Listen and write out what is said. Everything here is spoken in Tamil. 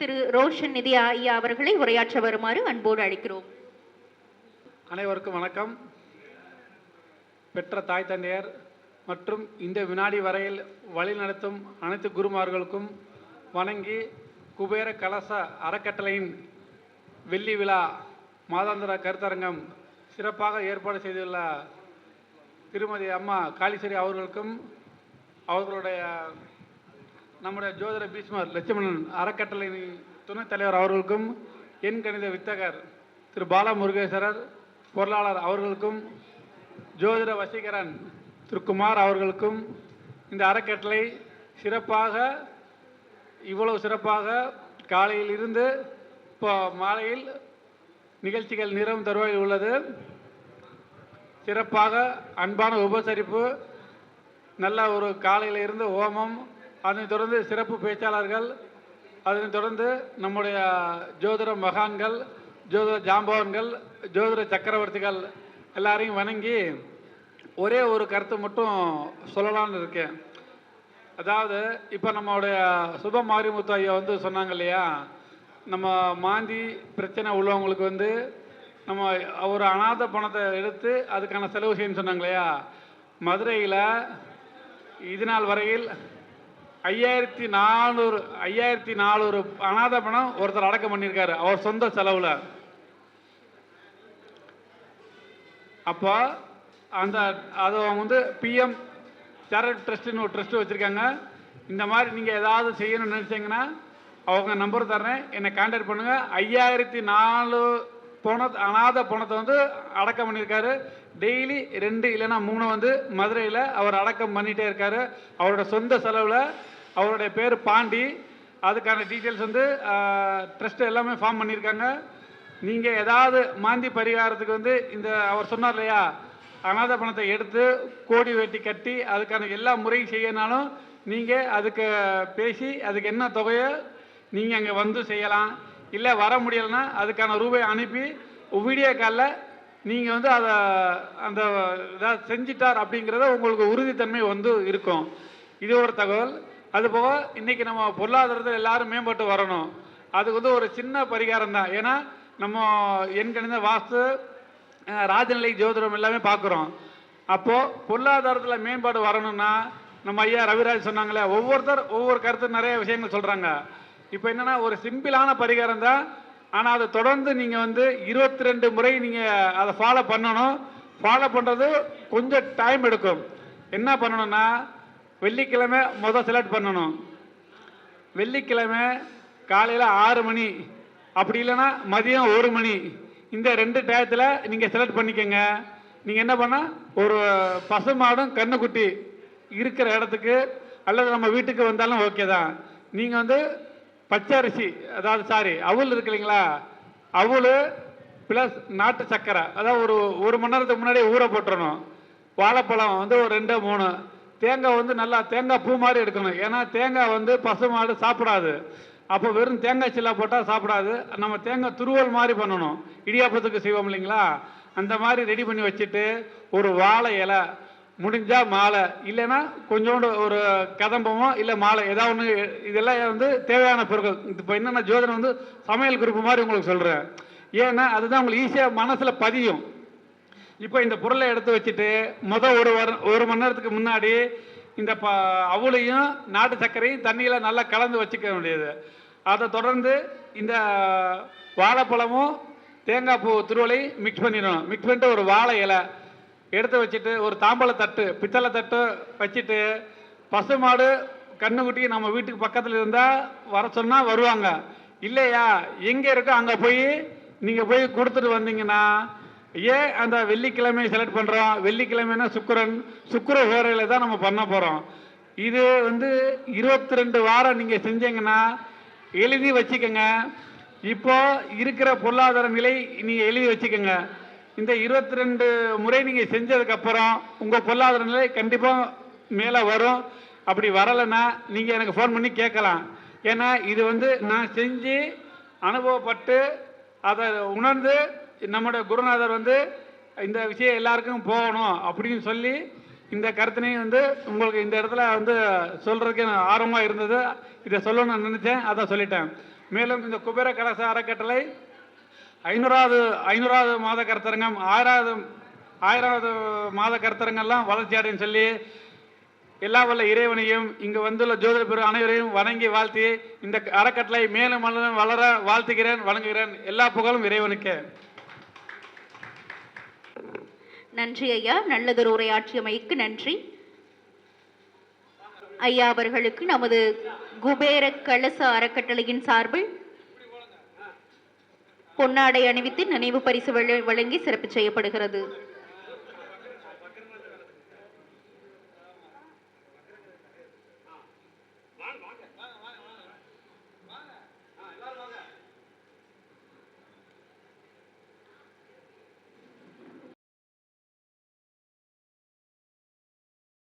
திரு ரோஷன் நிதி ஐயா அவர்களை உரையாற்ற வருமாறு அன்போடு அழைக்கிறோம். அனைவருக்கும் வணக்கம். பெற்ற தாய் தந்தையர் மற்றும் இந்த வினாடி வரையில் வழிநடத்தும் அனைத்து குருமார்களுக்கும் வணங்கி குபேர கலச அறக்கட்டளையின் வெள்ளி விழா மாதாந்திர கருத்தரங்கம் சிறப்பாக ஏற்பாடு செய்துள்ள திருமதி அம்மா காளீஸ்வரி அவர்களுக்கும் அவர்களுடைய நம்முடைய ஜோதிட பீஷ்மர் லட்சுமணன் அறக்கட்டளை துணைத் தலைவர் அவர்களுக்கும் எண் கணித வித்தகர் திரு பாலா முருகேஸ்வரர் பொருளாளர் அவர்களுக்கும் ஜோதிட வசீகரன் திரு குமார் அவர்களுக்கும் இந்த அறக்கட்டளை சிறப்பாக இவ்வளவு சிறப்பாக காலையில் இருந்து இப்போ மாலையில் நிகழ்ச்சிகள் நிறம் தருவாயில் உள்ளது. சிறப்பாக அன்பான உபசரிப்பு நல்ல ஒரு காலையில் இருந்து ஹோமம் அதனைத் தொடர்ந்து சிறப்பு பேச்சாளர்கள் அதனைத் தொடர்ந்து நம்முடைய ஜோதிட மகான்கள் ஜோதிட ஜாம்பவான்கள் ஜோதிட சக்கரவர்த்திகள் எல்லாரையும் வணங்கி ஒரே ஒரு கருத்து மட்டும் சொல்லலாம்னு இருக்கேன். அதாவது இப்போ நம்மளுடைய சுப மாரிமுத்து ஐயா வந்து சொன்னாங்க இல்லையா நம்ம மாந்தி பிரச்சனை உள்ளவங்களுக்கு வந்து நம்ம ஒரு அநாத பணத்தை எடுத்து அதுக்கான செலவு செய்யணும்னு சொன்னாங்க இல்லையா மதுரையில் இது நாள் வரையில் ஐயாயிரத்தி நானூறு ஐயாயிரத்தி நானூறு அனாத பணம் ஒருத்தர் அடக்கம் பண்ணியிருக்காரு அவர் சொந்த செலவில். அப்போ அந்த அது அவங்க வந்து பிஎம் சேரிட்டி ட்ரஸ்ட்டுன்னு ஒரு ட்ரஸ்ட்டு வச்சுருக்காங்க. இந்த மாதிரி நீங்கள் ஏதாவது செய்யணும்னு நினச்சிங்கன்னா அவங்க நம்பர் தர்றேன். என்னை கான்டாக்ட் பண்ணுங்கள் ஐயாயிரத்தி நாலு பணத்தை அனாத பணத்தை வந்து அடக்கம் பண்ணியிருக்காரு. டெய்லி ரெண்டு இல்லைன்னா மூணு வந்து மதுரையில் அவர் அடக்கம் பண்ணிகிட்டே இருக்காரு. அவரோட சொந்த செலவில் அவருடைய பேர் பாண்டி. அதுக்கான டீட்டெயில்ஸ் வந்து ட்ரஸ்ட் எல்லாமே ஃபார்ம் பண்ணியிருக்காங்க. நீங்கள் ஏதாவது மாந்தி பரிகாரத்துக்கு வந்து இந்த அவர் சொன்னார் இல்லையா? அநாத பணத்தை எடுத்து கோடி வெட்டி கட்டி அதுக்கான எல்லா முறையும் செய்யனாலும் நீங்கள் அதுக்கு பேசி அதுக்கு என்ன தொகையோ நீங்கள் அங்கே வந்து செய்யலாம். இல்லை வர முடியலைன்னா அதுக்கான ரூபாய் அனுப்பி வீடியோ காலில் நீங்கள் வந்து அதை அந்த இதாக செஞ்சிட்டார் அப்படிங்கிறத உங்களுக்கு உறுதித்தன்மை வந்து இருக்கும். இது ஒரு தகவல். அதுபோக இன்றைக்கி நம்ம பொருளாதாரத்தில் எல்லாரும் மேம்பட்டு வரணும். அதுக்கு வந்து ஒரு சின்ன பரிகாரம் தான். ஏன்னா நம்ம எண்கணித வாஸ்து ராஜநிலை ஜோதிடம் எல்லாமே பார்க்குறோம் அப்போது பொருளாதாரத்தில் மேம்பாடு வரணும்னா நம்ம ஐயா ரவிராஜ் சொன்னாங்களே ஒவ்வொருத்தர் ஒவ்வொரு கருத்து நிறைய விஷயங்கள் சொல்கிறாங்க இப்போ என்னன்னா ஒரு சிம்பிளான பரிகாரம் தான் ஆனால் அதை தொடர்ந்து நீங்கள் வந்து இருபத்தி ரெண்டு முறை நீங்கள் அதை ஃபாலோ பண்ணணும். ஃபாலோ பண்ணுறது கொஞ்சம் டைம் எடுக்கும். என்ன பண்ணணும்னா வெள்ளிக்கிழமை முதல் செலக்ட் பண்ணணும். வெள்ளிக்கிழமை காலையில் ஆறு மணி. அப்படி இல்லைன்னா மதியம் ஒரு மணி. இந்த ரெண்டு டயத்தில் நீங்கள் செலக்ட் பண்ணிக்கோங்க. நீங்கள் என்ன பண்ணால் ஒரு பசுமாடும் கண்ணுக்குட்டி இருக்கிற இடத்துக்கு அல்லது நம்ம வீட்டுக்கு வந்தாலும் ஓகே தான். நீங்கள் வந்து பச்சை அரிசி அதாவது சாரி அவுல் இருக்கு இல்லைங்களா? அவுல் ப்ளஸ் நாட்டு சர்க்கரை அதாவது ஒரு ஒரு மணி நேரத்துக்கு முன்னாடி ஊற போட்டுறணும். வாழைப்பழம் வந்து ஒரு ரெண்டு மூணு. தேங்காய் வந்து நல்லா தேங்காய் பூ மாதிரி எடுக்கணும். ஏன்னா தேங்காய் வந்து பசு மாடு சாப்பிடாது. அப்போ வெறும் தேங்காய் சில்லா போட்டால் சாப்பிடாது. நம்ம தேங்காய் துருவல் மாதிரி பண்ணணும். இடியாப்பத்துக்கு செய்வோம் இல்லைங்களா? அந்த மாதிரி ரெடி பண்ணி வச்சுட்டு ஒரு வாழை இலை முடிஞ்சா மாலை இல்லைன்னா கொஞ்சோண்டு ஒரு கதம்பமோ இல்லை மாலை ஏதாவது ஒன்று இதெல்லாம் வந்து தேவையான பொருட்கள். இப்போ என்னென்ன ஜோதனை வந்து சமையல் குறிப்பு மாதிரி உங்களுக்கு சொல்கிறேன் ஏன்னா அதுதான் உங்களுக்கு ஈஸியாக மனசில் பதியும். இப்போ இந்த பொருளை எடுத்து வச்சுட்டு மொதல் ஒரு வாரம் ஒரு மணி நேரத்துக்கு முன்னாடி இந்த ப அவளையும் நாட்டு சர்க்கரையும் தண்ணியில் நல்லா கலந்து வச்சுக்க முடியாது அதை தொடர்ந்து இந்த வாழைப்பழமும் தேங்காய் பூ திருவலையும் மிக்ஸ் பண்ணிடணும். மிக்ஸ் பண்ணிட்டு ஒரு வாழை இலை எடுத்து வச்சுட்டு ஒரு தாம்பழ தட்டு பித்தளை தட்டு வச்சுட்டு பசுமாடு கண்ணுக்குட்டி நம்ம வீட்டுக்கு பக்கத்தில் இருந்தால் வர சொன்னால் வருவாங்க. இல்லையா? எங்கே இருக்கோ அங்கே போய் நீங்கள் போய் கொடுத்துட்டு வந்தீங்கன்னா ஏன் அந்த வெள்ளிக்கிழமை செலக்ட் பண்ணுறோம் வெள்ளிக்கிழமைனா சுக்கரன் சுக்கர ஹோரையில் தான் நம்ம பண்ண போகிறோம் இது வந்து இருபத்தி ரெண்டு வாரம் நீங்கள் செஞ்சீங்கன்னா எழுதி வச்சுக்கோங்க. இப்போ இருக்கிற பொருளாதார நிலை நீங்கள் எழுதி வச்சுக்கோங்க. இந்த இருபத்தி ரெண்டு முறை நீங்கள் செஞ்சதுக்கப்புறம் உங்கள் பொருளாதார நிலை கண்டிப்பாக மேலே வரும். அப்படி வரலைன்னா நீங்கள் எனக்கு ஃபோன் பண்ணி கேட்கலாம். ஏன்னா இது வந்து நான் செஞ்சு அனுபவப்பட்டு அதை உணர்ந்து நம்முடைய குருநாதர் வந்து இந்த விஷயம் எல்லாருக்கும் போகணும் அப்படின்னு சொல்லி இந்த கருத்தினையும் வந்து உங்களுக்கு இந்த இடத்துல வந்து சொல்கிறதுக்கு நான் ஆர்வமாக இருந்தது. இதை சொல்லணும்னு நினச்சேன். அதை சொல்லிட்டேன். மேலும் இந்த குபேர கலச அறக்கட்டளை ஐநூறாவது ஐநூறாவது மாத கருத்தரங்கம் ஆயிராவது ஆயிராவது மாத கருத்தரங்கெல்லாம் வளர்ச்சி அடையும் சொல்லி எல்லா வல்ல இறைவனையும் இங்கு வந்துள்ள ஜோதிட பெரு அனைவரையும் வணங்கி வாழ்த்தி இந்த அறக்கட்டளை மேலும் மலரும் வளர வாழ்த்துகிறேன் வணங்குகிறேன். எல்லா புகழும் இறைவனுக்கே. நன்றி ஐயா. நல்லதொரு உரையாற்றியமைக்கு நன்றி. ஐயா அவர்களுக்கு நமது குபேர கலச அறக்கட்டளையின் சார்பில் பொன்னாடை அணிவித்து நினைவு பரிசு வழ- வழங்கி சிறப்பு செய்யப்படுகிறது.